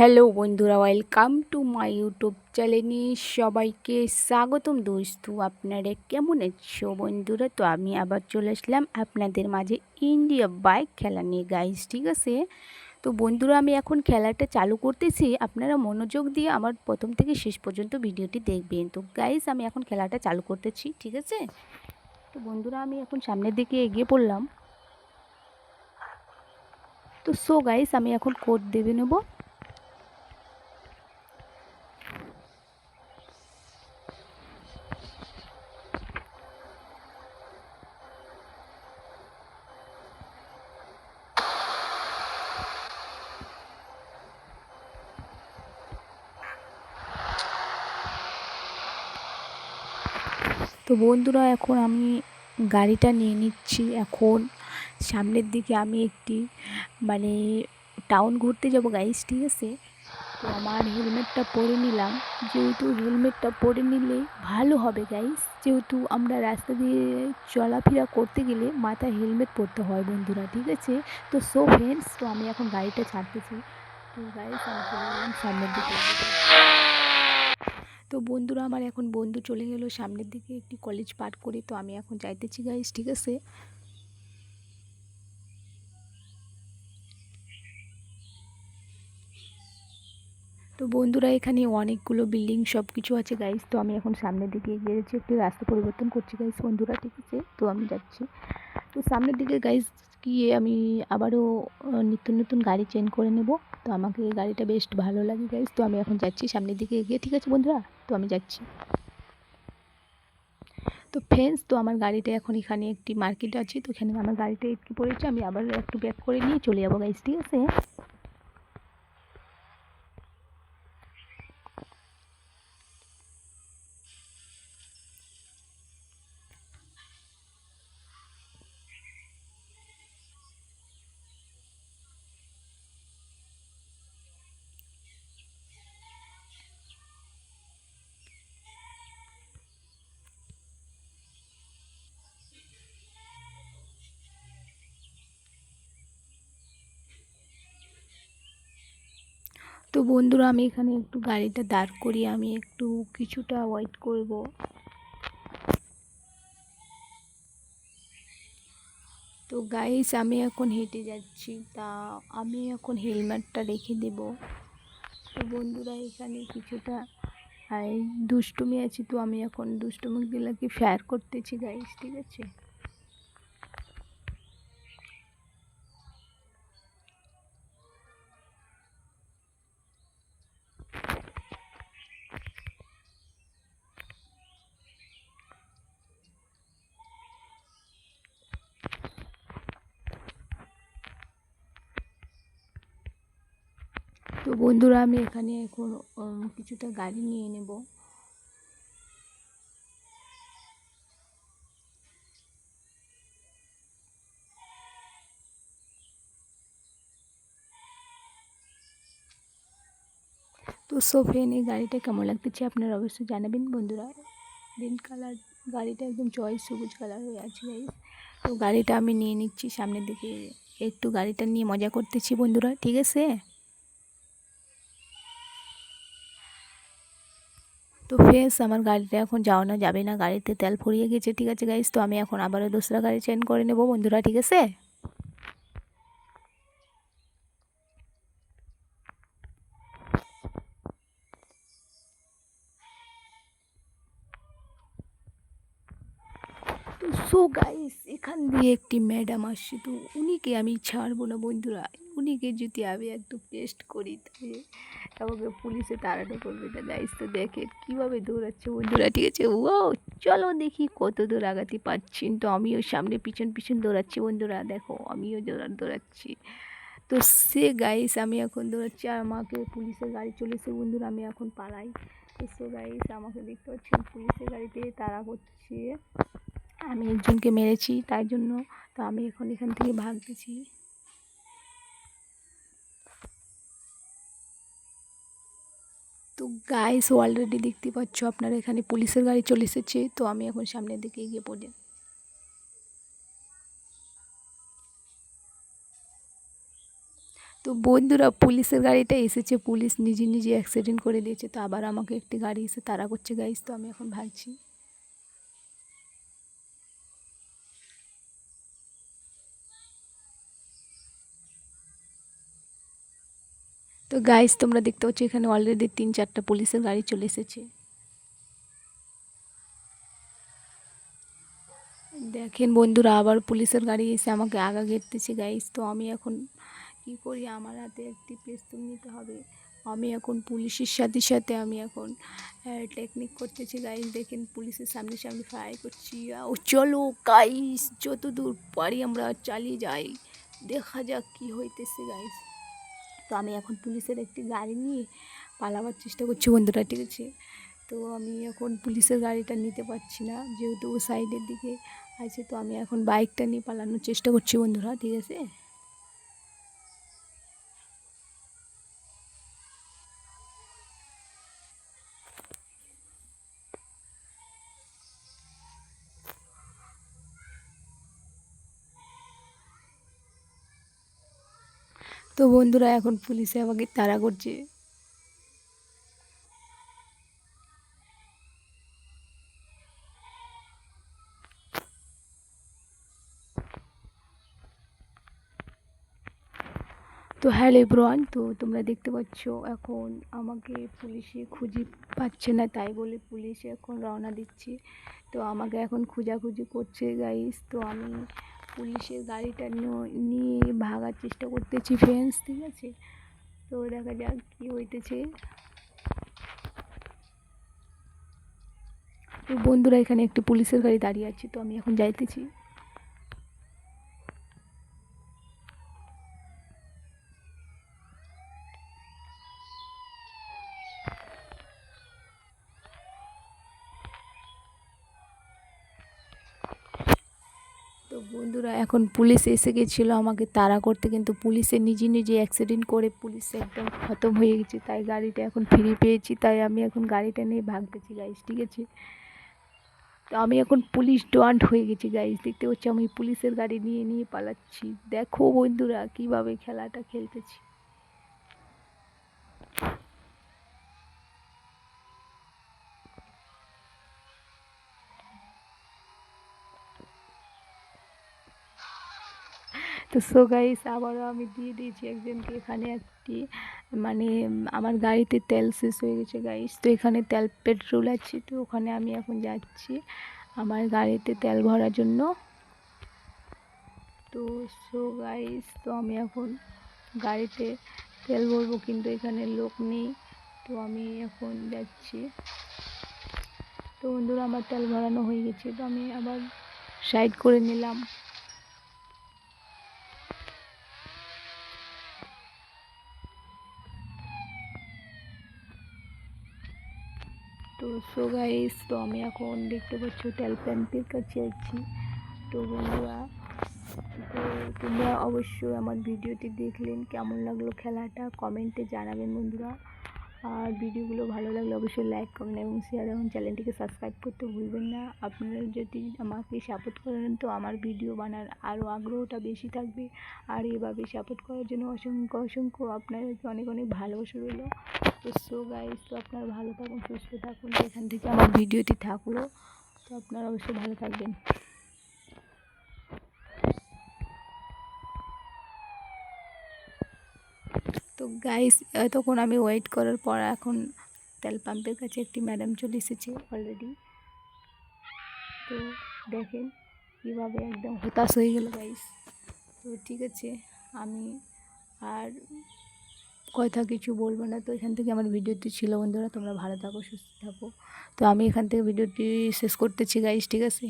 Hello বন্ধুরা, welcome to my YouTube চ্যানেলে সবাইকে স্বাগতম দোস্তু। আপনারা কেমন আছো বন্ধুরা? তো আমি আবার চলে আসলাম আপনাদের মাঝে ইন্ডিয়া বাইক খেলা নিয়ে গাইজ ঠিক আছে? তো বন্ধুরা, আমি এখন খেলাটা চালু করতেছি। আপনারা মনোযোগ দিয়ে আমার প্রথম থেকে শেষ পর্যন্ত ভিডিওটি দেখবেন। তো গাইজ আমি এখন খেলাটা চালু করতেছি, ঠিক আছে? তো বন্ধুরা, আমি এখন সামনের দিকে এগিয়ে পড়লাম। তো সো গাইস আমি এখন কোড দেবে নেব। তো বন্ধুরা, এখন আমি গাড়িটা নিয়ে নিচ্ছি। এখন সামনের দিকে আমি একটি মানে টাউন ঘুরতে যাব গাইস ঠিক আছে? তো আমার হেলমেটটা পরে নিলাম। যেহেতু হেলমেটটা পরে নিলে ভালো হবে গাইস যেহেতু আমরা রাস্তা দিয়ে চলাফেরা করতে গেলে মাথায় হেলমেট পরতে হয় বন্ধুরা, ঠিক আছে? তো সো ফ্রেন্ডস তো আমি এখন গাড়িটা ছাড়তেছি। তো গাইস আমি সামনের দিকে। তো বন্ধুরা, আমার এখন বন্ধু চলে গেল সামনের দিকে একটি কলেজ পার করে, তো আমি এখন যাইতেছি গাইস ঠিক আছে? তো বন্ধুরা, এখানে অনেকগুলো বিল্ডিং সব কিছু আছে গাইস তো আমি এখন সামনের দিকে এগিয়ে যাচ্ছি, একটি রাস্তা পরিবর্তন করছি গাইস বন্ধুরা, ঠিক আছে? তো আমি যাচ্ছি। তো সামনের দিকে গাইস গিয়ে আমি আবারও নিত্য নতুন গাড়ি চেঞ্জ করে নেব। তো আমাকে এই গাড়িটা বেশ ভালো লাগে গাইজ তো আমি এখন যাচ্ছি সামনের দিকে এগিয়ে, ঠিক আছে বন্ধুরা? তো আমি যাচ্ছি। তো ফ্রেন্ডস তো আমার গাড়িটা এখন এখানে একটি মার্কেট আছে। তো এখানে আমার গাড়িটা একটু পড়েছে, আমি আবার একটু ব্যাক করে নিয়ে চলে যাব গাইজ ঠিক আছে? তো বন্ধুরা, আমি এখানে একটু গাড়িটা দাঁড় করি আমি একটু কিছুটা ওয়েট করব। তো গাইস আমি এখন হেঁটে যাচ্ছি, তা আমি এখন হেলমেটটা রেখে দেব। তো বন্ধুরা, এখানে কিছুটা দুষ্টুমি আছে, তো আমি এখন দুষ্টুমিগুলোকে ফেয়ার করতেছি গাইস ঠিক আছে? তো বন্ধুরা, আমি এখানে এখন কিছুটা গাড়ি নিয়ে নেব। তো সোফেন এই গাড়িটা কেমন লাগতেছে আপনারা অবশ্যই জানাবেন বন্ধুরা। গ্রিন কালার গাড়িটা একদম চয়েস সবুজ কালার হয়ে আছে তো গাড়িটা আমি নিয়ে নিচ্ছি সামনের দিকে। একটু গাড়িটা নিয়ে মজা করতেছি বন্ধুরা, ঠিক আছে? তো ফ্রেন্ডস আমার গাড়িটা এখন যাও না, যাবে না, গাড়িতে তেল ফুরিয়ে গেছে, ঠিক আছে গাইস তো আমি এখন আবারও দোসরা গাড়ি চেঞ্জ করে নেব, বন্ধুরা, ঠিক আছে? সো গাইস এখান দিয়ে একটি ম্যাডাম আসছে, তো উনিকে আমি ছাড়বো না, বন্ধুরা। উনিকে যদি আমি একটু পেস্ট করি তাহলে আমাকে পুলিশে তাড়ানো করবে না। গাইস তো দেখে কীভাবে দৌড়াচ্ছে বন্ধুরা, ঠিক আছে? ও চলো দেখি কত দূর আগাতে পারছেন তো আমিও সামনে পিছন পিছন দৌড়াচ্ছি বন্ধুরা, দেখো আমিও দৌড়া, দৌড়াচ্ছি। তো সে গাইস আমি এখন দৌড়াচ্ছি আর আমাকে পুলিশের গাড়ি চলেছে বন্ধুরা, আমি এখন পালাই। তো সে গাইস আমাকে দেখতে পাচ্ছেন পুলিশের গাড়িতে তারা করছে। আমি একজনকে মেরেছি, তাই জন্য তো আমি এখন এখান থেকে ভাগতেছি। তো গাইস অলরেডি দেখতে পাচ্ছ, আপনারা এখানে পুলিশের গাড়ি চলে এসেছে, তো আমি এখন সামনের দিকে গিয়ে পড়ি। তো বন্ধুরা, পুলিশের গাড়িটা এসেছে, পুলিশ নিজে নিজে অ্যাক্সিডেন্ট করে দিয়েছে, তো আবার আমাকে একটি গাড়ি এসে তাড়া করছে গাইস তো আমি এখন ভাগছি। তো গাইস তোমরা দেখতে পাচ্ছ এখানে অলরেডি তিন চারটা পুলিশের গাড়ি চলে এসেছে। দেখেন বন্ধুরা, আবার পুলিশের গাড়ি এসে আমাকে আগা ঘেরতেছে গাইস তো আমি এখন কি করি? আমার হাতে একটি পেস্তল নিতে হবে। আমি এখন পুলিশের সাথে সাথে আমি এখন টেকনিক করতেছি গাইস দেখেন পুলিশের সামনে সামনে ফ্রাই করছি। ও চলো গাইস যত দূর পারি আমরা চালিয়ে যাই। দেখা যাক কি হইতেছে গাইস তো আমি এখন পুলিশের একটি গাড়ি নিয়ে পালাবার চেষ্টা করছি, বন্ধুরা, ঠিক আছে? তো আমি এখন পুলিশের গাড়িটা নিতে পারছি না, যেহেতু ও সাইডের দিকে আছে, তো আমি এখন বাইকটা নিয়ে পালানোর চেষ্টা করছি, বন্ধুরা, ঠিক আছে? তো বন্ধুরা এখন পুলিশে আমাকে তাড়া করছে। তো হ্যালো ব্রন তো তোমরা দেখতে পাচ্ছ এখন আমাকে পুলিশে খুঁজে পাচ্ছে না, তাই বলে পুলিশ এখন রওনা দিচ্ছে। তো আমাকে এখন খোঁজাখুঁজি করছে গাইস তো আমি পুলিশের গাড়িটা নিয়ে ভাগার চেষ্টা করতেছি ফ্রেন্ডস ঠিক আছে? তো দেখা যাক কি হইতেছে। তো বন্ধুরা, এখানে একটি পুলিশের গাড়ি দাঁড়িয়ে আছে, তো আমি এখন যাইতেছি তো বন্ধুরা এখন পুলিশ এসে গেছিল আমাকে তাড়া করতে, কিন্তু পুলিশে নিজে নিজে অ্যাক্সিডেন্ট করে পুলিশ একদম খতম হয়ে গেছে। তাই গাড়িটা এখন ফিরে পেয়েছি, তাই আমি এখন গাড়িটা নিয়ে ভাগতেছি গাইস ঠিক আছে? তো আমি এখন পুলিশ ডোয়ান্ট হয়ে গেছি গাইস দেখতে পাচ্ছি আমি পুলিশের গাড়ি নিয়ে নিয়ে পালাচ্ছি। দেখো বন্ধুরা কীভাবে খেলাটা খেলতেছি। তো সো গাইস আবারও আমি দিয়ে দিয়েছি একজনকে। এখানে একটি মানে আমার গাড়িতে তেল শেষ হয়ে গেছে গাইস তো এখানে তেল পেট্রোল আছে, তো ওখানে আমি এখন যাচ্ছি আমার গাড়িতে তেল ভরার জন্য। তো সো গাইস তো আমি এখন গাড়িতে তেল ভরবো, কিন্তু এখানে লোক নেই। তো আমি এখন যাচ্ছি। তো বন্ধুরা, আমার তেল ভরানো হয়ে গেছে। তো আমি আবার সাইড করে নিলাম। সো গাইস তো আমি এখন দেখতে পাচ্ছ তেল প্যাম্পের কাছে আছি। তো বন্ধুরা, তো তোমরা অবশ্যই আমার ভিডিওটি দেখলেন, কেমন লাগল খেলাটা কমেন্টে জানাবেন বন্ধুরা। আর ভিডিওগুলো ভালো লাগলে অবশ্যই লাইক কমেন্ট এবং শেয়ার এবং চ্যানেলটিকে সাবস্ক্রাইব করতে ভুলবেন না। আপনারা যদি আমাকে সাপোর্ট করেন, তো আমার ভিডিও বানার আরও আগ্রহটা বেশি থাকবে। আর এভাবে সাপোর্ট করার জন্য অসংখ্য অসংখ্য আপনাদেরকে অনেক অনেক ভালোবাসা রইল। তো সো গাইজ তো আপনারা ভালো থাকুন, সুস্থ থাকুন, এখান থেকে আমার ভিডিওটি থাকল তো আপনারা অবশ্যই ভালো থাকবেন। তো গাইস তখন আমি ওয়েট করার পর এখন তেল পাম্পের কাছে একটি ম্যাডাম চলে এসেছে অলরেডি তো দেখেন কীভাবে একদম হতাশ হয়ে গেল গাইস তো ঠিক আছে, আমি আর কথা কিছু বলব না। তো এখান থেকে আমার ভিডিওটি ছিল, বন্ধুরা। তোমরা ভালো থাকো, সুস্থ থাকো। তো আমি এখান থেকে ভিডিওটি শেষ করতেছি গাইস ঠিক আছে?